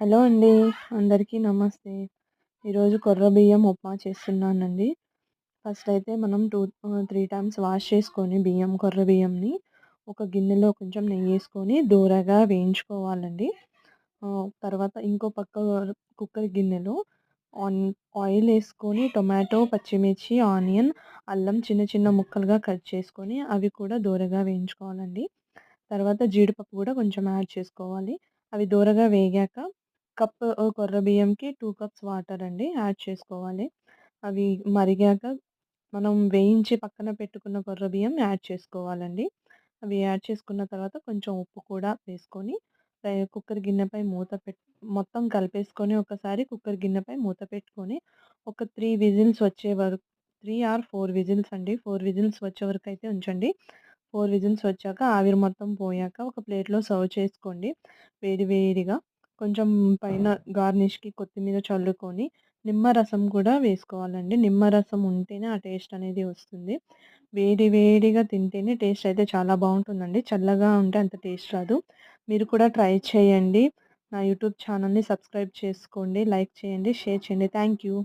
Hello అండి. అందరికీ నమస్తే. ఈరోజు కొర్ర బియ్యం ఉప్మా చేస్తున్నానండి. ఫస్ట్ అయితే మనం టూ త్రీ టైమ్స్ వాష్ చేసుకొని బియ్యం కొర్ర బియ్యంని ఒక గిన్నెలో కొంచెం నెయ్యి వేసుకొని దూరగా వేయించుకోవాలండి. తర్వాత ఇంకో పక్క కుక్కర్ గిన్నెలో ఆన్ ఆయిల్ వేసుకొని టొమాటో పచ్చిమిర్చి ఆనియన్ అల్లం చిన్న చిన్న ముక్కలుగా కట్ చేసుకొని అవి కూడా దూరగా వేయించుకోవాలండి. తర్వాత జీడిపప్పు కూడా కొంచెం యాడ్ చేసుకోవాలి. అవి దూరగా వేగాక కప్ కొర్ర బియ్యంకి టూ కప్స్ వాటర్ అండి యాడ్ చేసుకోవాలి. అవి మరిగాక మనం వేయించి పక్కన పెట్టుకున్న కొర్ర బియ్యం యాడ్ చేసుకోవాలండి. అవి యాడ్ చేసుకున్న తర్వాత కొంచెం ఉప్పు కూడా వేసుకొని కుక్కర్ గిన్నెపై మూత పెట్టి మొత్తం కలిపేసుకొని ఒకసారి కుక్కర్ గిన్నెపై మూత పెట్టుకొని ఒక త్రీ విజిల్స్ వచ్చే వరకు త్రీ ఆర్ ఫోర్ విజిల్స్ అండి. ఫోర్ విజిల్స్ వచ్చే వరకు అయితే ఉంచండి. ఫోర్ విజిల్స్ వచ్చాక ఆవిరి మొత్తం పోయాక ఒక ప్లేట్లో సర్వ్ చేసుకోండి. వేడి వేడిగా కొంచెం పైన గార్నిష్‌కి కొత్తిమీర చల్లుకొని, నిమ్మరసం కూడా వేసుకోవాలండి. నిమ్మరసం ఉంటేనే ఆ టేస్ట్ అనేది వస్తుంది. వేడి వేడిగా తింటేనే టేస్ట్ అయితే చాలా బాగుంటుందండి. చల్లగా ఉంటే అంత టేస్ట్ రాదు. మీరు కూడా ట్రై చేయండి. నా యూట్యూబ్ ఛానల్‌ని సబ్స్క్రైబ్ చేసుకోండి. లైక్ చేయండి, షేర్ చేయండి. Thank you.